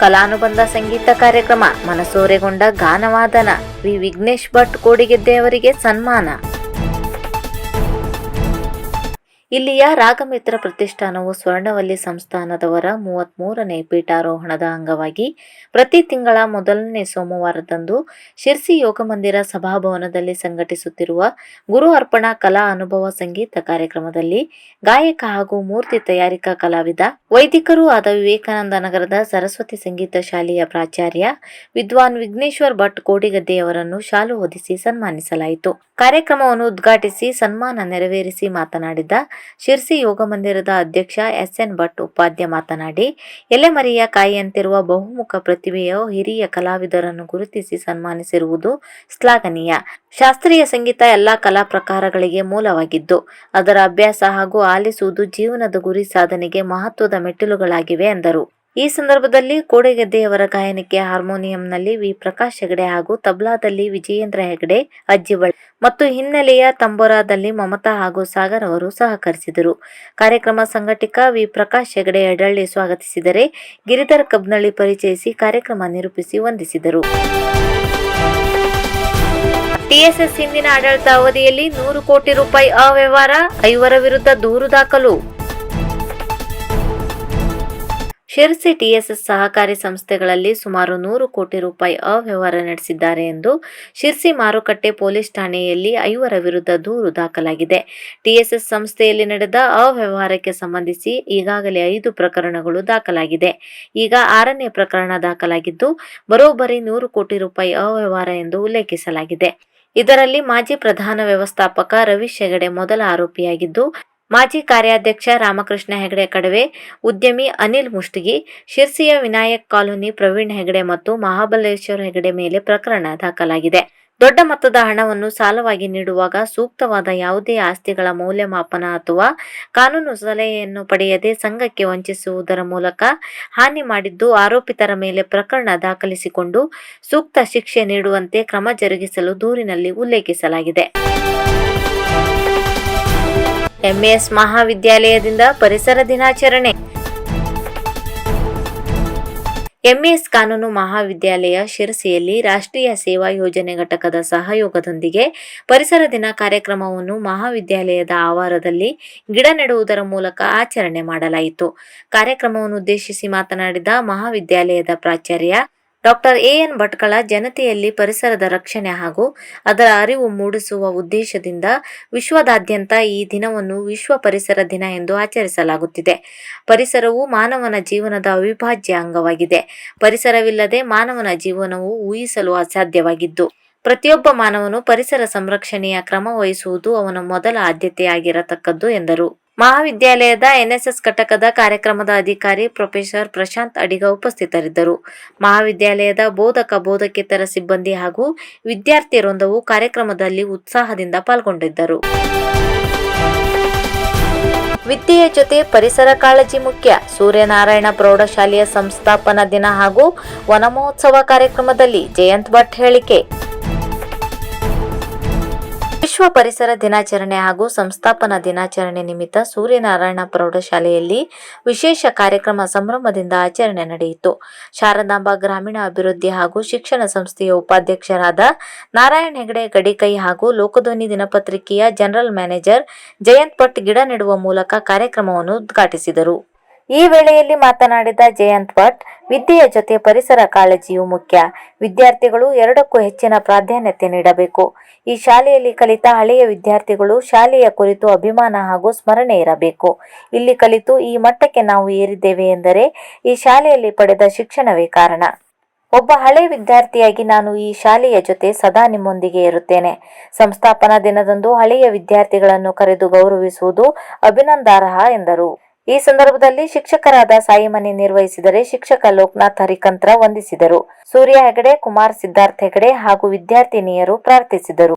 ಕಲಾನುಬಂಧ ಸಂಗೀತ ಕಾರ್ಯಕ್ರಮ ಮನಸೋರೆಗೊಂಡ ಗಾನವಾದನ ವಿ ವಿಘ್ನೇಶ್ ಭಟ್ ಕೋಡಿಗೆದ್ದೆಯವರಿಗೆ ಸನ್ಮಾನ. ಇಲ್ಲಿಯ ರಾಗಮಿತ್ರ ಪ್ರತಿಷ್ಠಾನವು ಸ್ವರ್ಣವಲ್ಲಿ ಸಂಸ್ಥಾನದವರ ಮೂವತ್ಮೂರನೇ ಪೀಠಾರೋಹಣದ ಅಂಗವಾಗಿ ಪ್ರತಿ ತಿಂಗಳ ಮೊದಲನೇ ಸೋಮವಾರದಂದು ಶಿರ್ಸಿ ಯೋಗ ಮಂದಿರ ಸಭಾಭವನದಲ್ಲಿ ಸಂಘಟಿಸುತ್ತಿರುವ ಗುರು ಅರ್ಪಣಾ ಕಲಾ ಅನುಭವ ಸಂಗೀತ ಕಾರ್ಯಕ್ರಮದಲ್ಲಿ ಗಾಯಕ ಹಾಗೂ ಮೂರ್ತಿ ತಯಾರಿಕಾ ಕಲಾವಿದ, ವೈದಿಕರೂ ಆದ ವಿವೇಕಾನಂದ ನಗರದ ಸರಸ್ವತಿ ಸಂಗೀತ ಶಾಲೆಯ ಪ್ರಾಚಾರ್ಯ ವಿದ್ವಾನ್ ವಿಘ್ನೇಶ್ವರ್ ಭಟ್ ಕೋಡಿಗದ್ದೆಯವರನ್ನು ಶಾಲು ಹೊದಿಸಿ ಸನ್ಮಾನಿಸಲಾಯಿತು. ಕಾರ್ಯಕ್ರಮವನ್ನು ಉದ್ಘಾಟಿಸಿ ಸನ್ಮಾನ ನೆರವೇರಿಸಿ ಮಾತನಾಡಿದ ಶಿರ್ಸಿ ಯೋಗ ಮಂದಿರದ ಅಧ್ಯಕ್ಷ ಎಸ್ಎನ್ ಭಟ್ ಉಪಾಧ್ಯ ಮಾತನಾಡಿ, ಎಲೆಮರಿಯ ಕಾಯಿಯಂತಿರುವ ಬಹುಮುಖ ಪ್ರತಿಭೆಯ ಹಿರಿಯ ಕಲಾವಿದರನ್ನು ಗುರುತಿಸಿ ಸನ್ಮಾನಿಸಿರುವುದು ಶ್ಲಾಘನೀಯ. ಶಾಸ್ತ್ರೀಯ ಸಂಗೀತ ಎಲ್ಲಾ ಕಲಾ ಪ್ರಕಾರಗಳಿಗೆ ಮೂಲವಾಗಿದ್ದು, ಅದರ ಅಭ್ಯಾಸ ಹಾಗೂ ಆಲಿಸುವುದು ಜೀವನದ ಗುರಿ ಸಾಧನೆಗೆ ಮಹತ್ವದ ಮೆಟ್ಟಿಲುಗಳಾಗಿವೆ ಎಂದರು. ಈ ಸಂದರ್ಭದಲ್ಲಿ ಕೋಡೆಗೆದ್ದೆಯವರ ಗಾಯನಕ್ಕೆ ಹಾರ್ಮೋನಿಯಂನಲ್ಲಿ ವಿ. ಪ್ರಕಾಶ್ ಹೆಗಡೆ ಹಾಗೂ ತಬ್ಲಾದಲ್ಲಿ ವಿಜಯೇಂದ್ರ ಹೆಗಡೆ ಅಜ್ಜಿಬಳ್ ಮತ್ತು ಹಿನ್ನೆಲೆಯ ತಂಬೋರಾದಲ್ಲಿ ಮಮತಾ ಹಾಗೂ ಸಾಗರ್ ಅವರು ಸಹಕರಿಸಿದರು. ಕಾರ್ಯಕ್ರಮ ಸಂಘಟಕ ವಿ. ಪ್ರಕಾಶ್ ಹೆಗಡೆ ಎಡಳ್ಳಿ ಸ್ವಾಗತಿಸಿದರೆ ಗಿರಿಧರ್ ಕಬ್ನಳ್ಳಿ ಪರಿಚಯಿಸಿ ಕಾರ್ಯಕ್ರಮ ನಿರೂಪಿಸಿ ವಂದಿಸಿದರು. ಟಿಎಸ್ಎಸ್ ಹಿಂದಿನ ಆಡಳಿತ ಅವಧಿಯಲ್ಲಿ ನೂರು ಕೋಟಿ ರೂಪಾಯಿ ಅವ್ಯವಹಾರ, ಐವರ ವಿರುದ್ಧ ದೂರು ದಾಖಲು ಶಿರ್ಸಿ ಟಿಎಸ್ಎಸ್ ಸಹಕಾರಿ ಸಂಸ್ಥೆಗಳಲ್ಲಿ ಸುಮಾರು ನೂರು ಕೋಟಿ ರೂಪಾಯಿ ಅವ್ಯವಹಾರ ನಡೆಸಿದ್ದಾರೆ ಎಂದು ಶಿರ್ಸಿ ಮಾರುಕಟ್ಟೆ ಪೊಲೀಸ್ ಠಾಣೆಯಲ್ಲಿ ಐವರ ವಿರುದ್ಧ ದೂರು ದಾಖಲಾಗಿದೆ. ಟಿಎಸ್ಎಸ್ ಸಂಸ್ಥೆಯಲ್ಲಿ ನಡೆದ ಅವ್ಯವಹಾರಕ್ಕೆ ಸಂಬಂಧಿಸಿ ಈಗಾಗಲೇ ಐದು ಪ್ರಕರಣಗಳು ದಾಖಲಾಗಿದೆ. ಈಗ ಆರನೇ ಪ್ರಕರಣ ದಾಖಲಾಗಿದ್ದು, ಬರೋಬ್ಬರಿ ನೂರು ಕೋಟಿ ರೂಪಾಯಿ ಅವ್ಯವಹಾರ ಎಂದು ಉಲ್ಲೇಖಿಸಲಾಗಿದೆ. ಇದರಲ್ಲಿ ಮಾಜಿ ಪ್ರಧಾನ ವ್ಯವಸ್ಥಾಪಕ ರವೀಶ್ ಹೆಗಡೆ ಮೊದಲ ಆರೋಪಿಯಾಗಿದ್ದು ಮಾಜಿ ಕಾರ್ಯಾಧ್ಯಕ್ಷ ರಾಮಕೃಷ್ಣ ಹೆಗಡೆ ಕಡವೆ ಉದ್ಯಮಿ ಅನಿಲ್ ಮುಷ್ಟಗಿ, ಶಿರ್ಸಿಯ ವಿನಾಯಕ್ ಕಾಲೋನಿ ಪ್ರವೀಣ್ ಹೆಗಡೆ ಮತ್ತು ಮಹಾಬಲೇಶ್ವರ ಹೆಗಡೆ ಮೇಲೆ ಪ್ರಕರಣ ದಾಖಲಾಗಿದೆ. ದೊಡ್ಡ ಮೊತ್ತದ ಹಣವನ್ನು ಸಾಲವಾಗಿ ನೀಡುವಾಗ ಸೂಕ್ತವಾದ ಯಾವುದೇ ಆಸ್ತಿಗಳ ಮೌಲ್ಯಮಾಪನ ಅಥವಾ ಕಾನೂನು ಸಲಹೆಯನ್ನು ಪಡೆಯದೆ ಸಂಘಕ್ಕೆ ವಂಚಿಸುವುದರ ಮೂಲಕ ಹಾನಿ ಮಾಡಿದ್ದು ಆರೋಪಿತರ ಮೇಲೆ ಪ್ರಕರಣ ದಾಖಲಿಸಿಕೊಂಡು ಸೂಕ್ತ ಶಿಕ್ಷೆ ನೀಡುವಂತೆ ಕ್ರಮ ಜರುಗಿಸಲು ದೂರಿನಲ್ಲಿ ಉಲ್ಲೇಖಿಸಲಾಗಿದೆ. ಎಂಎಸ್ ಮಹಾವಿದ್ಯಾಲಯದಿಂದ ಪರಿಸರ ದಿನಾಚರಣೆ. ಎಂಎಸ್ ಕಾನೂನು ಮಹಾವಿದ್ಯಾಲಯ ಶಿರಸಿಯಲ್ಲಿ ರಾಷ್ಟ್ರೀಯ ಸೇವಾ ಯೋಜನೆ ಘಟಕದ ಸಹಯೋಗದೊಂದಿಗೆ ಪರಿಸರ ದಿನ ಕಾರ್ಯಕ್ರಮವನ್ನು ಮಹಾವಿದ್ಯಾಲಯದ ಆವಾರದಲ್ಲಿ ಗಿಡ ನೆಡುವುದರ ಮೂಲಕ ಆಚರಣೆ ಮಾಡಲಾಯಿತು. ಕಾರ್ಯಕ್ರಮವನ್ನು ಉದ್ದೇಶಿಸಿ ಮಾತನಾಡಿದ ಮಹಾವಿದ್ಯಾಲಯದ ಪ್ರಾಚಾರ್ಯ ಡಾಕ್ಟರ್ ಎನ್ ಭಟ್ಕಳ ಜನತೆಯಲ್ಲಿ ಪರಿಸರದ ರಕ್ಷಣೆ ಹಾಗೂ ಅದರ ಅರಿವು ಮೂಡಿಸುವ ಉದ್ದೇಶದಿಂದ ವಿಶ್ವದಾದ್ಯಂತ ಈ ದಿನವನ್ನು ವಿಶ್ವ ಪರಿಸರ ದಿನ ಎಂದು ಆಚರಿಸಲಾಗುತ್ತಿದೆ. ಪರಿಸರವು ಮಾನವನ ಜೀವನದ ಅವಿಭಾಜ್ಯ ಅಂಗವಾಗಿದೆ. ಪರಿಸರವಿಲ್ಲದೆ ಮಾನವನ ಜೀವನವು ಊಹಿಸಲು ಅಸಾಧ್ಯವಾಗಿದ್ದು, ಪ್ರತಿಯೊಬ್ಬ ಮಾನವನು ಪರಿಸರ ಸಂರಕ್ಷಣೆಯ ಕ್ರಮ ವಹಿಸುವುದು ಅವನ ಮೊದಲ ಆದ್ಯತೆಯಾಗಿರತಕ್ಕದ್ದು ಎಂದರು. ಮಹಾವಿದ್ಯಾಲಯದ ಎನ್ಎಸ್ಎಸ್ ಘಟಕದ ಕಾರ್ಯಕ್ರಮದ ಅಧಿಕಾರಿ ಪ್ರೊಫೆಸರ್ ಪ್ರಶಾಂತ್ ಅಡಿಗ ಉಪಸ್ಥಿತರಿದ್ದರು. ಮಹಾವಿದ್ಯಾಲಯದ ಬೋಧಕ, ಬೋಧಕೇತರ ಸಿಬ್ಬಂದಿ ಹಾಗೂ ವಿದ್ಯಾರ್ಥಿ ವೃಂದವು ಕಾರ್ಯಕ್ರಮದಲ್ಲಿ ಉತ್ಸಾಹದಿಂದ ಪಾಲ್ಗೊಂಡಿದ್ದರು. ವಿದ್ಯೆಯ ಜೊತೆ ಪರಿಸರ ಕಾಳಜಿ ಮುಖ್ಯ. ಸೂರ್ಯನಾರಾಯಣ ಪ್ರೌಢಶಾಲೆಯ ಸಂಸ್ಥಾಪನಾ ದಿನ ಹಾಗೂ ವನಮಹೋತ್ಸವ ಕಾರ್ಯಕ್ರಮದಲ್ಲಿ ಜಯಂತ್ ಭಟ್ ಹೇಳಿಕೆ. ವಿಶ್ವ ಪರಿಸರ ದಿನಾಚರಣೆ ಹಾಗೂ ಸಂಸ್ಥಾಪನಾ ದಿನಾಚರಣೆ ನಿಮಿತ್ತ ಸೂರ್ಯನಾರಾಯಣ ಪ್ರೌಢಶಾಲೆಯಲ್ಲಿ ವಿಶೇಷ ಕಾರ್ಯಕ್ರಮ ಸಂಭ್ರಮದಿಂದ ಆಚರಣೆ ನಡೆಯಿತು. ಶಾರದಾಂಬಾ ಗ್ರಾಮೀಣ ಅಭಿವೃದ್ಧಿ ಹಾಗೂ ಶಿಕ್ಷಣ ಸಂಸ್ಥೆಯ ಉಪಾಧ್ಯಕ್ಷರಾದ ನಾರಾಯಣ ಹೆಗಡೆ, ಗಡಿಕೈ ಹಾಗೂ ಲೋಕಧ್ವನಿ ದಿನಪತ್ರಿಕೆಯ ಜನರಲ್ ಮ್ಯಾನೇಜರ್ ಜಯಂತ್ ಭಟ್ ಗಿಡ ನೆಡುವ ಮೂಲಕ ಕಾರ್ಯಕ್ರಮವನ್ನು ಉದ್ಘಾಟಿಸಿದರು. ಈ ವೇಳೆಯಲ್ಲಿ ಮಾತನಾಡಿದ ಜಯಂತ್ ಭಟ್, ವಿದ್ಯೆಯ ಜೊತೆ ಪರಿಸರ ಕಾಳಜಿಯು ಮುಖ್ಯ. ವಿದ್ಯಾರ್ಥಿಗಳು ಎರಡಕ್ಕೂ ಹೆಚ್ಚಿನ ಪ್ರಾಧಾನ್ಯತೆ ನೀಡಬೇಕು. ಈ ಶಾಲೆಯಲ್ಲಿ ಕಲಿತ ಹಳೆಯ ವಿದ್ಯಾರ್ಥಿಗಳು ಶಾಲೆಯ ಕುರಿತು ಅಭಿಮಾನ ಹಾಗೂ ಸ್ಮರಣೆ ಇರಬೇಕು. ಇಲ್ಲಿ ಕಲಿತು ಈ ಮಟ್ಟಕ್ಕೆ ನಾವು ಏರಿದ್ದೇವೆ ಎಂದರೆ ಈ ಶಾಲೆಯಲ್ಲಿ ಪಡೆದ ಶಿಕ್ಷಣವೇ ಕಾರಣ. ಒಬ್ಬ ಹಳೆ ವಿದ್ಯಾರ್ಥಿಯಾಗಿ ನಾನು ಈ ಶಾಲೆಯ ಜೊತೆ ಸದಾ ನಿಮ್ಮೊಂದಿಗೆ ಇರುತ್ತೇನೆ. ಸಂಸ್ಥಾಪನಾ ದಿನದಂದು ಹಳೆಯ ವಿದ್ಯಾರ್ಥಿಗಳನ್ನು ಕರೆದು ಗೌರವಿಸುವುದು ಅಭಿನಂದಾರ್ಹ ಎಂದರು. ಈ ಸಂದರ್ಭದಲ್ಲಿ ಶಿಕ್ಷಕರಾದ ಸಾಯಿಮನಿ ನಿರ್ವಹಿಸಿದರೆ ಶಿಕ್ಷಕ ಲೋಕನಾಥ್ ಹರಿಕಂತ್ರ ವಂದಿಸಿದರು. ಸೂರ್ಯ ಹೆಗಡೆ, ಕುಮಾರ್ ಸಿದ್ಧಾರ್ಥ ಹೆಗಡೆ ಹಾಗೂ ವಿದ್ಯಾರ್ಥಿನಿಯರು ಪ್ರಾರ್ಥಿಸಿದರು.